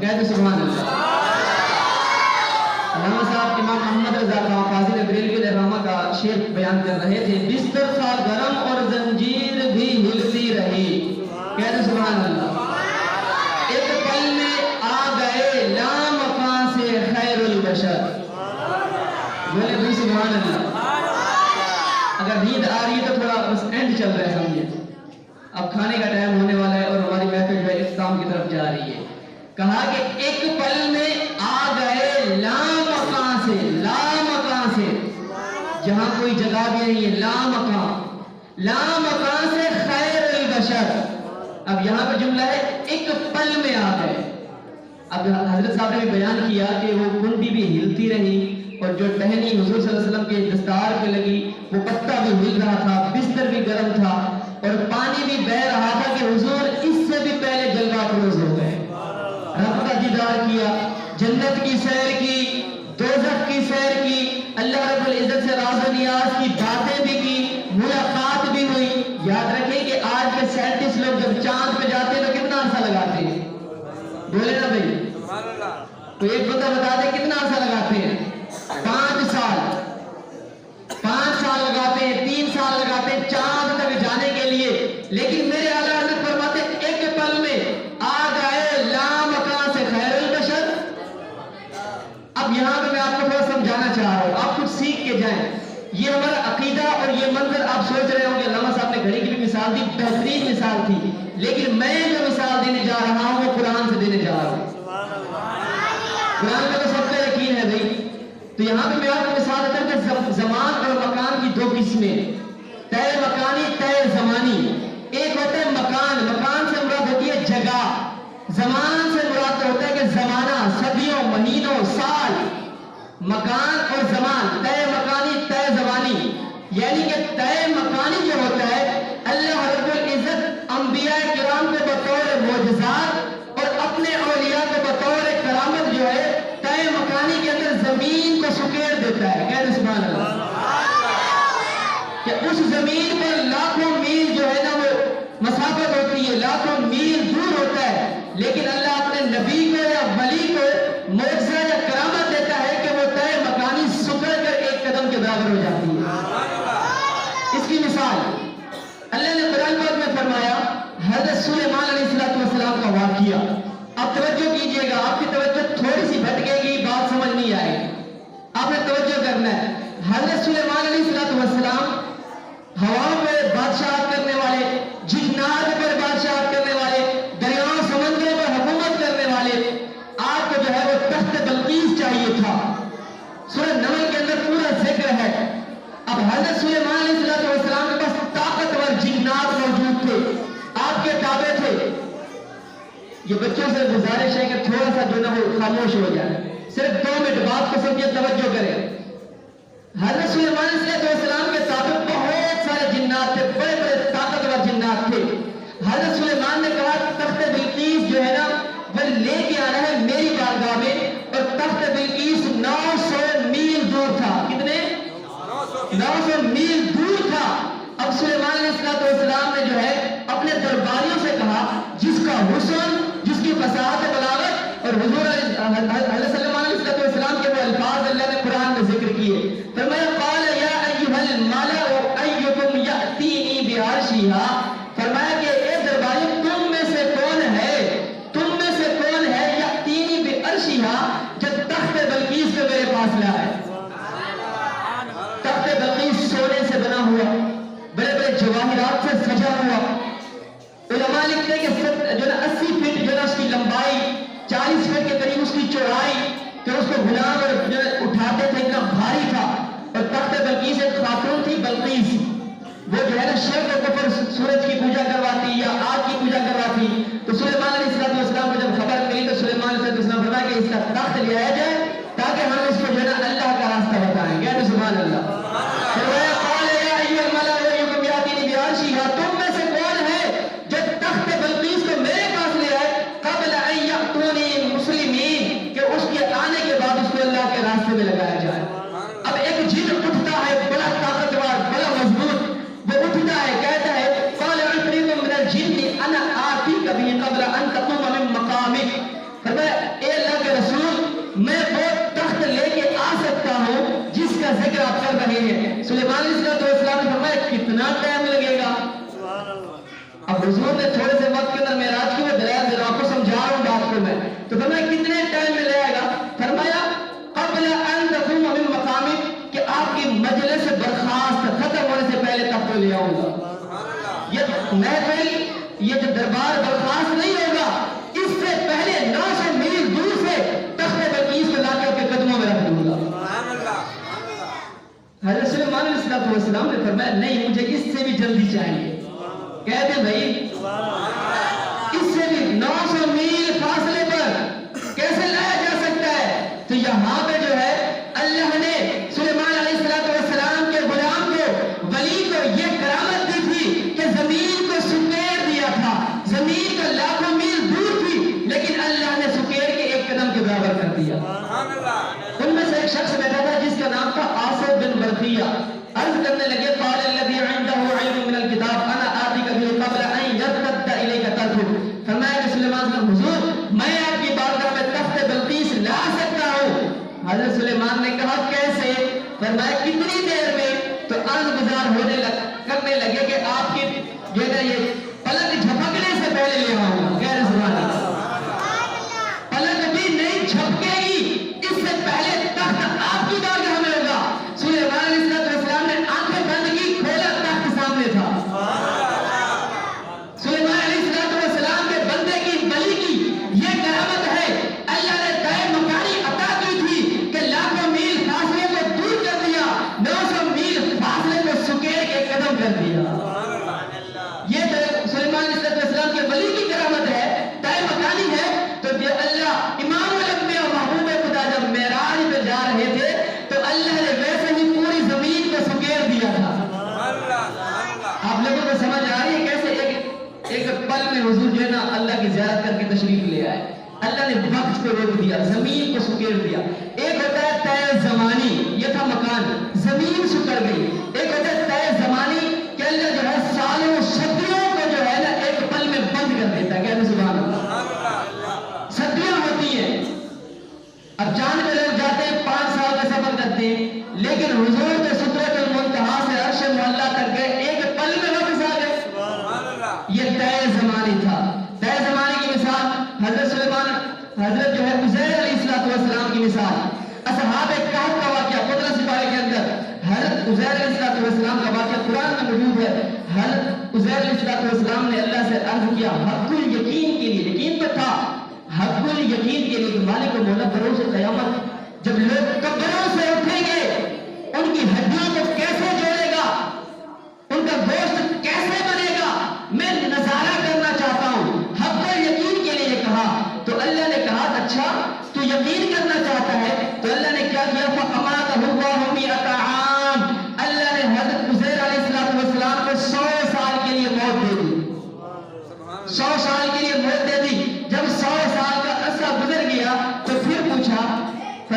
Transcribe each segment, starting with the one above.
کہتے سبحان اللہ۔ علامہ صاحب امام محمد رضا خان فاضل بریلوی رحمہ کا شعر بیان کر رہے تھے، بستر تھا گرم اور زنجیر بھی ہلتی رہی۔ کہتے سبحان اللہ۔ ایک پل میں آ گئے لام سے خیر البشر۔ بولے بھی سبحان اللہ۔ اگر نیند آ رہی ہے تو تھوڑا بس اینڈ چل رہا ہے سمجھے اب کھانے کا ٹائم ہونے والا ہے اور ہماری محفل جو ہے اختتام کی طرف جا رہی ہے۔ کہا کہ ایک پل میں آ گئے لام مکان سے لام مکان سے۔ جہاں کوئی جگہ بھی نہیں ہے لام مکان لام مکان سے خیر البشر۔ اب یہاں پر جملہ ہے، ایک پل میں آ گئے۔ اب حضرت صاحب نے بھی بیان کیا کہ وہ کنڈی بھی ہلتی رہی اور جو ٹہنی حضور صلی اللہ علیہ وسلم کے دستار پہ لگی، وہ پتا بھی ہل رہا تھا، بستر بھی گرم تھا اور پانی بھی بہ رہا تھا کہ حضور اس سے بھی پہلے جلوہ فروز ہو گئے۔ رب کیا، جنت کی سیر کی، دوزخ کی سیر کی، اللہ رب العزت سے راز و نیاز کی باتیں بھی کی، ملاقات بھی ہوئی۔ یاد رکھیں کہ آج کے سائنٹسٹ لوگ جب چاند پہ جاتے ہیں تو کتنا عرصہ لگاتے ہیں؟ بولے نا بھائی۔ تو ایک بندہ بتا دے کتنا عرصہ لگاتے ہیں؟ پانچ سال۔ پانچ سال لگاتے ہیں، تین سال لگاتے ہیں چاند تک جانے کے لیے۔ لیکن میرے اعلیٰ حضرت فرماتے ہیں ایک پل میں آ گئے لام مکان سے خیر البشر اب یہاں پہ میں آپ کو تھوڑا سمجھانا چاہ رہا ہوں آپ کچھ سیکھ کے جائیں یہ ہمارا عقیدہ اور یہ منظر آپ سوچ رہے ہوں گے علامہ صاحب نے گھڑی کی بہترین مثال تھی۔ لیکن میں جو مثال دینے جا رہا ہوں وہ قرآن سے دینے جا رہا ہوں۔ قرآن کا تو سب کا یقین ہے بھائی۔ تو یہاں پہ میں آپ کو مثال دیتا ہوں کہ زمان اور مکان کی دو قسمیں۔ طے مکانی طے زمانی۔ ایک ہوتا ہے مکان۔ مکان سے مراد ہوتی ہے جگہ۔ زمان سے مراد ہوتا ہے کہ زمانہ، صدیوں، مہینوں، سال۔ مکان اور زمان۔ طے مکانی طے زمانی۔ یعنی کہ طے مکانی جو ہوتا ہے اللہ رب العزت انبیاء کرام کو بطور معجزات اور اپنے اولیاء کو بطور کرامت جو ہے طے مکانی کے اندر زمین کو سکیڑ دیتا ہے۔ کہہ سبحان اللہ۔ کہ اس زمین پر لاکھوں میل جو ہے نا وہ مسافت ہوتی ہے، لاکھوں میل دور ہوتا ہے۔ لیکن اللہ اپنے نبی کو یا ولی کو معجزہ یا کرامت دیتا ہے کہ وہ طے مکانی سکڑ کر ایک قدم کے برابر ہو جاتی ہے اس کی مثال اللہ نے قرآن پاک میں فرمایا حضرت سلیمان علیہ السلام والسلام کا واقعہ۔ اب توجہ کیجیے گا، آپ کی توجہ تھوڑی سی بھٹکے گی، بات سمجھ نہیں آئے گی۔ آپ نے توجہ کرنا ہے۔ حضرت سلیمان علیہ السلام والسلام ہواؤں پہ بادشاہت یہ بچوں سے گزارش ہے کہ تھوڑا سا جو نا وہ خاموش ہو جائے۔ صرف دو منٹ بات کو سمجھے توجہ کریں۔ حضرت سلیمان علیہ السلام کے ساتھ بہت سارے جنات تھے، بڑے بڑے طاقتور جنات تھے۔ حضرت سلیمان نے کہا تخت بلقیس جو ہے نا، وہ لے کے آنا ہے میری بارگاہ میں اور تخت بلقیس بعرشھا فرمایا کہ اے درباری تم میں سے کون ہے؟ تم میں سے کون ہے؟ یاتینی بعرشھا جب تخت بلقیس کو میرے پاس لائے تخت بلقیس سونے سے بنا ہوا، بڑے بڑے جواہرات سے سجا ہوا۔ علماء لکھتے ہیں کہ جو نا اسی فٹ، جو نا اس کی لمبائی، چالیس فٹ کے قریب اس کی چوڑائی کہ اس کو غلام اور جو اٹھاتے تھے، اتنا بھاری تھا۔ اور تخت بلقیس ایک خاتون تھی، بلقیس۔ وہ جو ہے نا شیر کو کفر سورج کی پوجا کرواتی یا آگ کی پوجا کرواتی، تو سلیمان علیہ السلام کو جب خبر ملی تو سلیمان علیہ السلام فرمایا کہ اس کا تخت لے آیا جائے تاکہ ہم اس کو جو ہے نا اللہ کا راستہ بتائیں گے۔ یعنی سبحان اللہ۔ نہیں قبل ان تقوم من مقامی فرمایا اے اللہ کے رسول میں وہ تخت لے کے آ سکتا ہوں جس کا ذکر آپ کر رہے ہیں۔ سلیمان اس کا السلام اسلام فرمایا کتنا ٹائم لگے گا؟ اب حضور نے تھوڑے سے وقت کے اندر میراج کی میں دلائل ذرا کو سمجھا رہا ہوں بات کو میں۔ تو فرمایا کتنے ٹائم میں لیا دربار برخاست نہیں ہوگا۔ اس سے پہلے نو سو میل دور سے تخت بلقیس کو لا کے قدموں میں رکھ دوں گا۔ حضرت سلیمان علیہ السلام نے فرمایا، نہیں، مجھے اس سے بھی جلدی چاہیے۔ کہتے بھائی کر دیا ان میں سے ایک شخص بیٹھا تھا جس کا نام تھا آصف بن برقیہ عرض کرنے لگے، قال الذي عنده علم من الكتاب، انا آتيك به قبل ان يرتد اليك طرفك فرمایا کہ سلیمان صلی اللہ علیہ وسلم حضور، میں آپ کی بارگاہ میں تخت بلقیس لا سکتا ہوں۔ حضرت سلیمان نے کہا، کیسے؟ فرمایا، کتنی دیر میں تو عرض گزار ہونے کے روک دیا زمین کو سکیڑ دیا۔ عزیر علیہ السلام کا واقعہ قرآن میں موجود ہے۔ حضرت عزیر علیہ السلام نے اللہ سے عرض کیا، حق الیقین کے لیے، یقین تو تھا۔ حق الیقین کے لیے مالک و مولا بروز قیامت، جب لوگ قبروں سے اٹھیں گے، ان کی ہڈیوں کو کیسے جوڑے گا؟ ان کا گوشت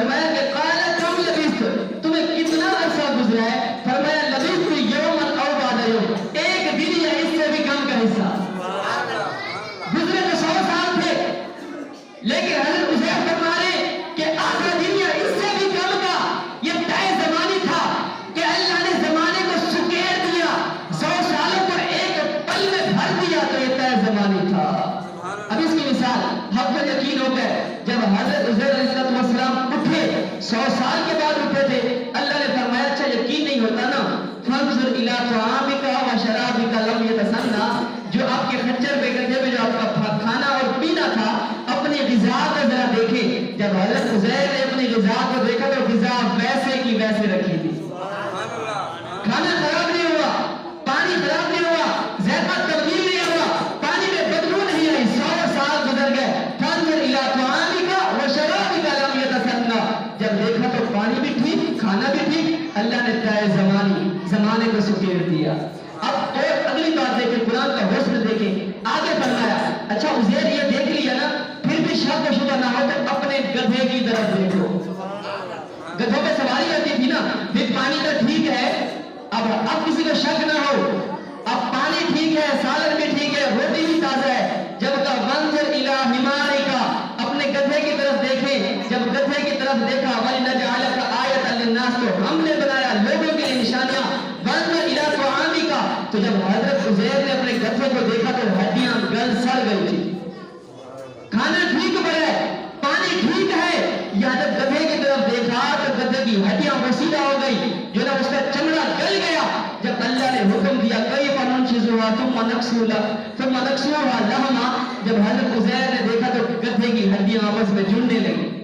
فرمایا کہ قال کم لبثت تمہیں کتنا عرصہ گزرا ہے؟ فرمایا لبثت یوما او بعد یوم۔ ایک دن یا اس سے بھی کم کا حصہ۔ گزرے تو سو سال تھے۔ لیکن حضرت عزیر فرما رہے کہ آخر دن یا اس سے بھی کم کا۔ یہ طے زمانی تھا کہ اللہ نے زمانے کو سکیر دیا۔ سو سالوں کو ایک پل میں بھر دیا تو یہ طے زمانی تھا۔ اب اس کی مثال حق کو یقین ہو گئے جب حضرت عزیر علیہ السلام سو سال کے بعد اٹھے تھے۔ اللہ نے فرمایا اچھا یقین نہیں ہوتا نا۔ فانظر الى طعامك وشرابك لم يتسنى جو آپ کے خنجر پہ گدھے میں، جو آپ کا بھی کھانا بھی ٹھیک اللہ نے طے زمانی، زمانے کو سکیر دیا۔ اب اور اگلی بات دیکھیں، قرآن کا حسن دیکھیں۔ آگے فرمایا اچھا عزیر یہ دیکھ لیا نا، پھر بھی شک و شبہ نہ ہو تو اپنے گدھے کی طرف دیکھو۔ گدھوں پہ سواری ہوتی تھی نا بھی پانی تو ٹھیک ہے، اب اب کسی کو شک نہ ہو۔ اب پانی ٹھیک ہے سالن عزیر کو دیکھا تو ہڈیاں گل سڑ گئی تھی۔ کھانا ٹھیک پڑا ہے، پانی ٹھیک ہے۔ یا جب گدھے کی طرف دیکھا تو گدھے کی ہڈیاں وسیلہ ہو گئی۔ جو نا اس کا چمڑا گل گیا، جب اللہ نے حکم دیا، کئی فنن چیزوں تم منقصولا تم منقصولا لہما جب حضرت عزیر نے دیکھا تو گدھے کی ہڈیاں آپس میں جڑنے لگی۔